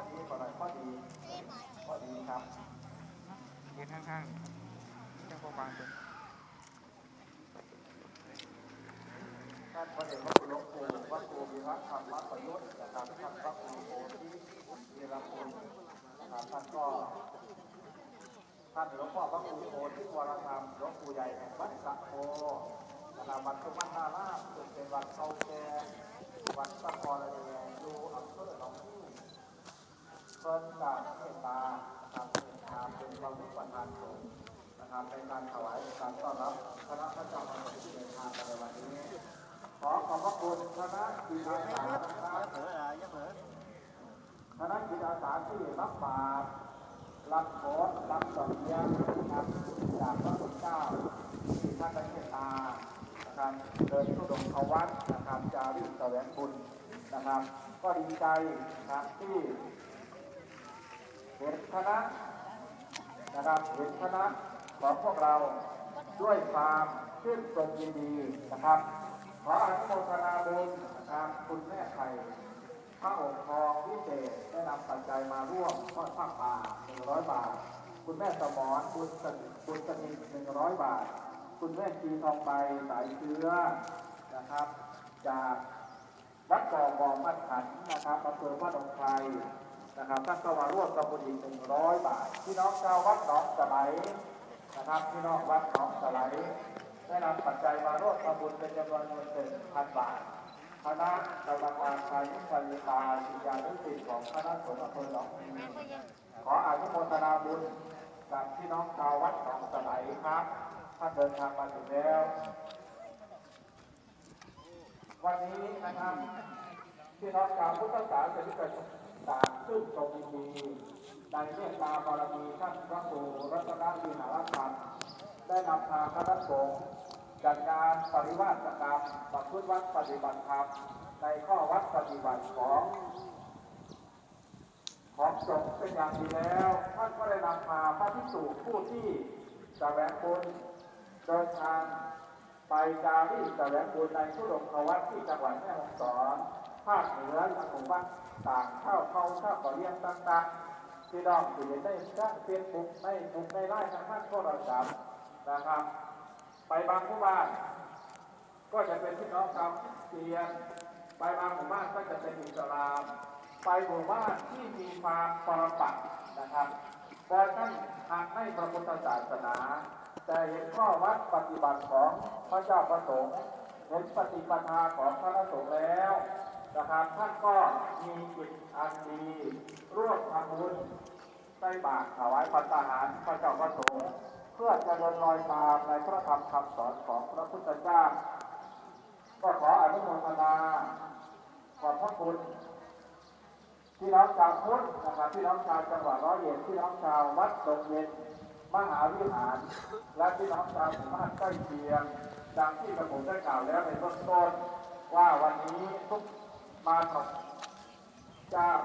ข้อดีก่อนหน่อยข้อดีข้อดีครับยืนข้างๆเจ้าพ่อบางตัวท่านพระเดชพระคุณหลวงปู่วัดโกวีระธรรมประยุทธ์นะครับท่านพระครูโพธิเวรคุณนะครับท่านก็ท่านหลวงพ่อพระครูโพธิวรธรรมหลวงปู่ใหญ่แห่งวัดสะโพนะครับวัดสุวรรณารามซึ่งเป็นวัดเก่าแก่วัดสะพรเลยอยู่อำเภอหนองคู่ เพิ่นกับเมตตานะครับเมตตาเป็นความรู้ประทานสงฆ์นะครับในการถวายในการต้อนรับคณะพระเจ้าพระสงฆ์ที่เดินทางมาในวันนี้ขอขอบพระคุณคณะจิตอาสานะครับคณะจิตอาสาที่รับบาตรรับโพสรับดอกเบี้ยนะครับจากพระคุณเจ้าที่ท่านได้เมตตานะครับเดินทุดงเขาวัดนะครับจาริกแสวงบุญนะครับ ก็ดีใจนะครับที่ เห็นคณะนะครับเห็นคณะของพวกเราด้วยความชื่นชมยินดีนะครับขออนุโมทนาบุญนะครับคุณแม่ไทยพระองค์ทองวิเศษได้นำปัจจัยมาร่วมทอดผ้าป่า100บาท คุณแม่สมรบุญสนิทบุญสนิท100บาท คุณแม่ชีทองใบสายเชื้อนะครับ จากวัดก่อกองมัดขันนะครับอำเภอพระนงไพร นะครับท่านก็มาร่วมกับบุญอีก100บาทพี่น้องชาววัดหนองสะไลนะครับพี่น้องวัดหนองสะไลได้นำปัจจัยมาร่วมทำบุญเป็นจำนวนเงินหนึ่งพันบาทคณะกรรมการชายนิพยตาจิตยานุสิตของคณะสงฆ์อำเภอหนองมีขออนุโมทนาบุญกับพี่น้องชาววัดหนองสะไลครับท่านเดินทางมาถึงแล้ว วันนี้นะครับพี่น้องชาวพุทธศาสนิกชน ต่งชื่นชมยินดีในเมตตาบารมีท่านพระครูรัตนวิหารธรรมได้นำพาคณะสงฆ์จัดการปริวาสกรรมประพฤติวัดปฏิบัติธรรมในข้อวัดปฏิบัติของของสงฆ์เป็นอย่างดีแล้ว ท่านก็ได้นำพาพระภิกษุผู้ที่แสวงบุญเดินทางไปจารีตแสวงบุญในทุดงควัดที่จังหวัดแม่ฮ่องสอน ภาคเหนือทางหมู่บ้านต่างเข้าเข้าชาติก่อเลี้ยงต่างๆที่น้องที่ได้สร้างเฟซบุ๊กในบุ๊กในไลน์ทางภาคโทรศัพท์นะครับ ไปบางหมู่บ้าน ก็จะเป็นพี่น้องชาวคริสเตียน ไปบางหมู่บ้านก็จะเป็นอิสลาม ไปหมู่บ้านที่มีความปรปักนะครับแต่ท่านหากให้พระพุทธศาสนา แต่เห็นข้อวัดปฏิบัติของพระเจ้าประสงค์เห็นปฏิปทาของพระสงฆ์แล้ว นะครับท่านก็มีจิตอันดีร่วมทำบุญใส่บาตรถวายพัตตาหารพระเจ้าประสงค์เพื่อจะเดินรอยตามในพระธรรมคำสอนของพระพุทธเจ้า ก็ขออนุโมทนาขอบพระคุณพี่น้องชาวพุทธนะครับพี่น้องชาวจังหวัดร้อยเอ็ดพี่น้องชาววัดดงเย็นมหาวิหาร และพี่น้องชาวหมู่บ้านใกล้เคียงดังที่กระผมได้กล่าวแล้วในเบื้องต้นว่าวันนี้ทุก มาทำจาก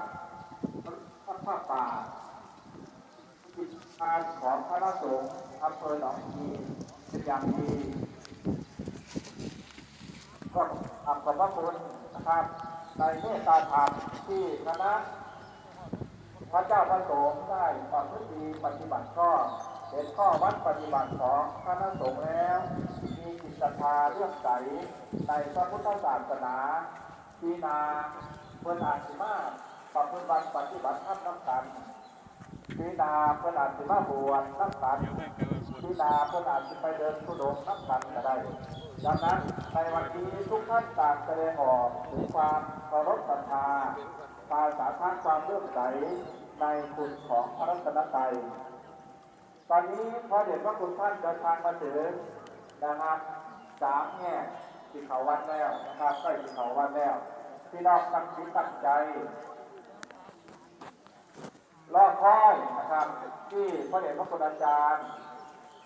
พระผ้าป่ากิจการของคณะสงฆ์อำเภอหนองกีเป็นอย่างดีก็อับขอบพระคุณนะครับในเมตตาธรรมที่คณะพระเจ้าพระสงฆ์ได้ประพฤติดีปฏิบัติข้อเห็นข้อวัดปฏิบัติของคณะสงฆ์แล้ว มีจิตศรัทธาเลื่อมใสในพระพุทธศาสนา ทีนาเพื่อนอาชิมาประพฤติบัติปฏิบัติธรรมน้ำกันพีนาเพื่อนอาจจะมาบวชนักขันพีนาเพื่อนอาจจะไปเดินทุดงค์นักขันก็ได้ดังนั้นในวันนี้ทุกท่านต่างแสดงออกถึงความเคารพศรัทธาการสาธารความเลื่อมใสในคุณของพระรัตนตรัยตอนนี้พระเดชพระคุณท่านเดินทางมาถึงนะครับสามแง่ ที่เขาวัดแล้วนะครับใกล้ที่เขาวัดแล้วพี่น้องตั้งจิตตั้งใจรอคอยนะครับที่พระเดชพระคุณอาจารย์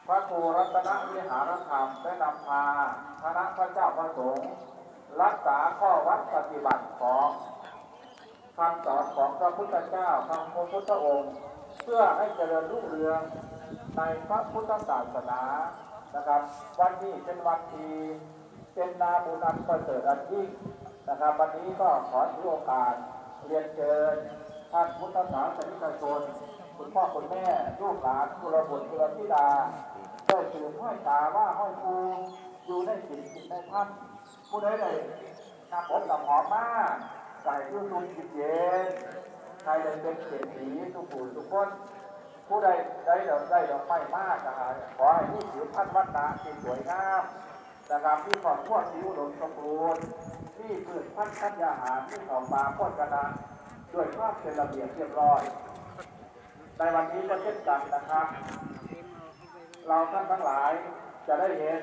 พระครูรัตนวิหารธรรมได้นำพาคณะพระเจ้าพระสงฆ์รักษาข้อวัดปฏิบัติของคำสอนของพระพุทธเจ้าคำพระพุทธองค์ เพื่อให้เจริญรุ่งเรืองในพระพุทธศาสนานะครับ วันนี้เป็นวันที่ เป็นนาบุญอันประเสริฐอันยิ่งนะครับวันนี้ก็ขอถือโอกาสเรียนเชิญท่านพุทธศาสนิกชนคุณพ่อคุณแม่ลูกหลานกุลบุตรกุลธิดาได้ถือห้อยตาว่าห้อยครูอยู่ในสิ่งในท่านผู้ใดได้นำอบนำหอมมากใส่ยุ่งนุ่มจิตเย็นใครได้เป็นเศรษฐีทุกผู้ทุกคน ผู้ใดได้ดอกได้ดอกไม้มากนะครับขอให้มีผิวพรรณวัฒนาที่สวยงาม นะครับที่ขอบพวกที่อุดมสมบูรณ์ที่พืชพันธุ์ธัญาหารที่เขาปลาโภชนะด้วยความเป็นระเบียบเรียบร้อย ในวันนี้ก็เช่นกันนะครับ เราท่านทั้งหลายจะได้เห็น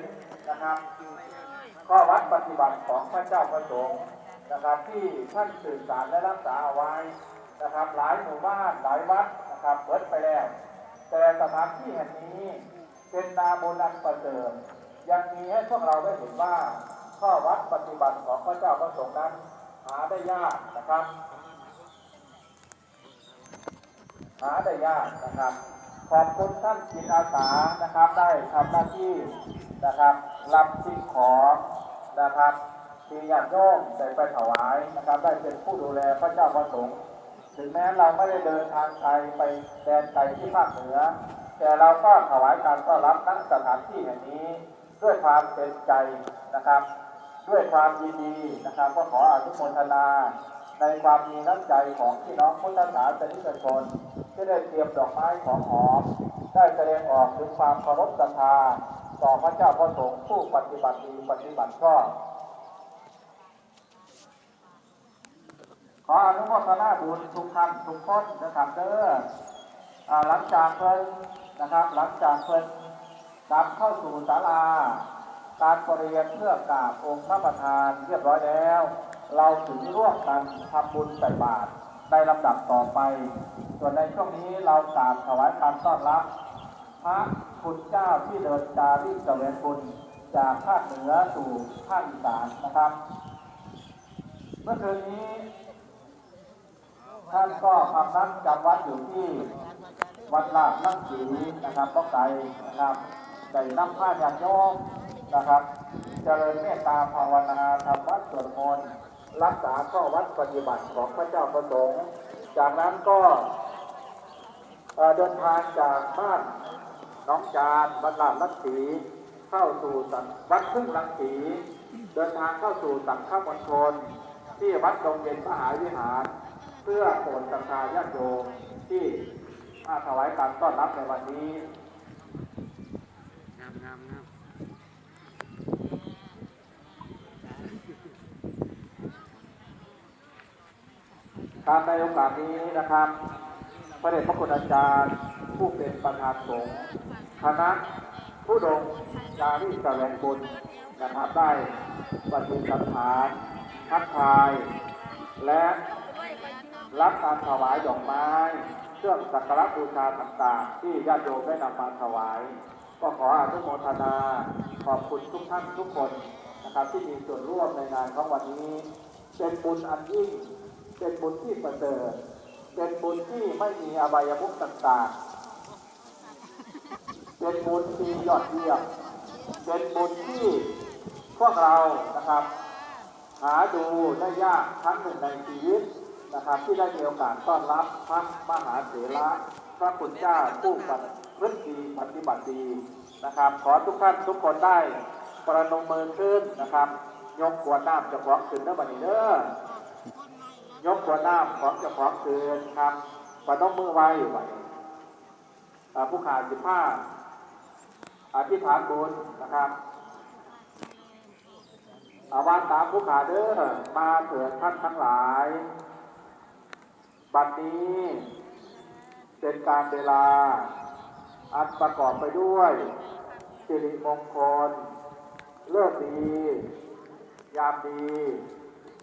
นะครับ ข้อวัดปฏิบัติของพระเจ้าประสงค์นะครับ ที่ท่านสื่อสารและรักษาเอาไว้นะครับ หลายหมู่บ้านหลายวัดนะครับเปิดไปแล้ว แต่สถานที่แห่งนี้เป็นนาโบนันประเสริฐ ยังมีให้พวกเราได้เห็นว่า ข้อวัดปฏิบัติของพระเจ้าประสงค์นั้น หาได้ยากนะครับ หาได้ยากนะครับ ขอบคุณท่านจิตอาสานะครับ ได้ทำหน้าที่นะครับรับสิ่งของนะครับที่ญาติโยมได้ไปถวายนะครับ ได้เป็นผู้ดูแลพระเจ้าประสงค์ถึงแม้เราไม่ได้เดินทางไกลไปแดนไกลที่ภาคเหนือ แต่เราก็ถวายการต้อนรับนักสถานที่แห่งนี้ ด้วยความเป็นใจนะครับ ด้วยความยินดีนะครับ ก็ขออนุโมทนา ในความมีน้ำใจของพี่น้องพุทธศาสนิกชน ที่ได้เตรียมดอกไม้ของหอม ได้แสดงออกถึงความเคารพศรัทธาต่อพระเจ้าพระสงฆ์ผู้ปฏิบัติดีปฏิบัติชอบขออนุโมทนาบุญทุกท่านทุกคนนะครับเด้อหลังจากเพิ่นนะครับ หลังจากเพิ่น กลับเข้าสู่ศาลา การปรเรียนเพื่อกราบองค์พระประธานเรียบร้อยแล้ว เราถึงร่วมกันทำบุญใส่บาตรในลำดับต่อไป ส่วนในช่วงนี้เรากราบถวายการต้อนรับ พระคุณเจ้าที่เดินจาริกเสวยบุญจากภาคเหนือสู่ภาคอีสานนะครับ เมื่อคืนนี้ ท่านก็พำนักจำวัดอยู่ที่วัดลาดน้ำสีนะครับก็ไกลนะครับ ได้นำผ้าญาติโยมนะครับ เจริญเมตตาภาวนาทำวัดสวดมนต์รักษาข้อวัดปฏิบัติของพระเจ้าประสงค์จากนั้นก็เดินทางจากบ้านน้องจานวัดลาดน้ำสีเข้าสู่สันวัดพึ่งลังสีเดินทางเข้าสู่สังฆมณฑลที่วัดดงเย็นมหาวิหาร เพื่อโปรดศรัทธาญาติโยมที่มาถวายการต้อนรับในวันนี้ งามงามงาม การในโอกาสนี้นะครับ พระเดชพระคุณอาจารย์ ผู้เป็นประธานสงฆ์คณะผู้ดงจารีแสวงบุญนะครับได้ปฏิสันฐานทักทาย และรับการถวายดอกไม้ เครื่องสักการะบูชาต่างๆ ที่ญาติโยมได้นำมาถวาย ก็ขออนุโมทนาขอบคุณทุกท่านทุกคนนะครับที่มีส่วนร่วมในงานของวันนี้ เป็นบุญอันยิ่ง เป็นบุญที่ประเสริฐเป็นบุญที่ไม่มีอบายมุขต่างๆ เป็นบุญที่ยอดเยี่ยม เป็นบุญที่พวกเรานะครับ หาดูได้ยากครั้งหนึ่งในชีวิตนะครับ ที่ได้มีโอกาสต้อนรับพระมหาเถระพระคุณเจ้าผู้ปฏิบัติดีปฏิบัติดีนะครับ ขอทุกท่านทุกคนได้ประนมมือขึ้นนะครับ ยกขวดน้ำเจะของขึ้นเด้อบัดนี้เด้อ ยกขวดน้ำของจะของขึ้นครับประนมมือไว้บัดนี้ผู้ขาดสิบห้าอธิษฐานบุญนะครับอาวานตามผู้ขาเด้อมาเถิดท่านทั้งหลาย บัดนี้เป็นการเวลา อันประกอบไปด้วยสิริมงคล เลิกดี ยามดี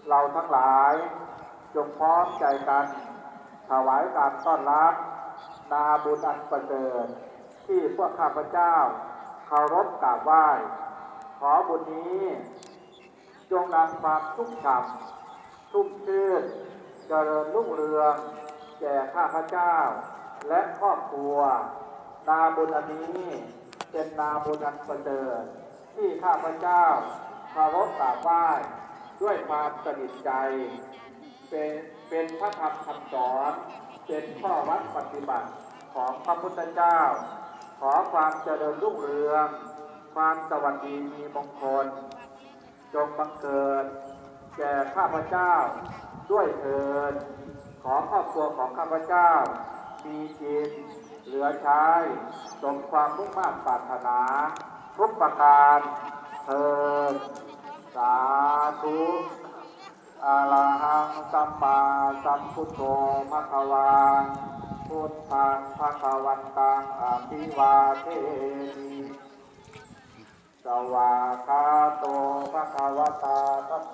เราทั้งหลาย จงพร้อมใจกัน ถวายการต้อนรับ นาบุญอันประเสริฐที่พวกข้าพเจ้าเคารพกราบไหว้ ขอบุญนี้ จงนำความชุ่มฉ่ำชุ่มชื่นเจริญรุ่งเรืองแก่ข้าพเจ้า และครอบครัว นาบุญอันนี้เป็นนาบุญอันประเสริฐที่ข้าพเจ้าเคารพกราบไหว้ด้วยความสนิทใจ เป็นเป็นพระธรรมคำสอน เป็นข้อวัดปฏิบัติของพระพุทธเจ้า ขอความเจริญรุ่งเรือง ความสวัสดีมีมงคล จงบังเกิด แก่ข้าพเจ้าด้วยเถิดขอครอบครัวของข้าพเจ้า มีจิตเหลือใช้สมความมุ่งมั่นปรารถนาทุกประการเถิดสาธุ อะระหังสัมมาสัมพุทโธมะคะวันพุทธังภะคะวันตังอภิวาเทมิสวากาโตภะคะวะตาธัมโม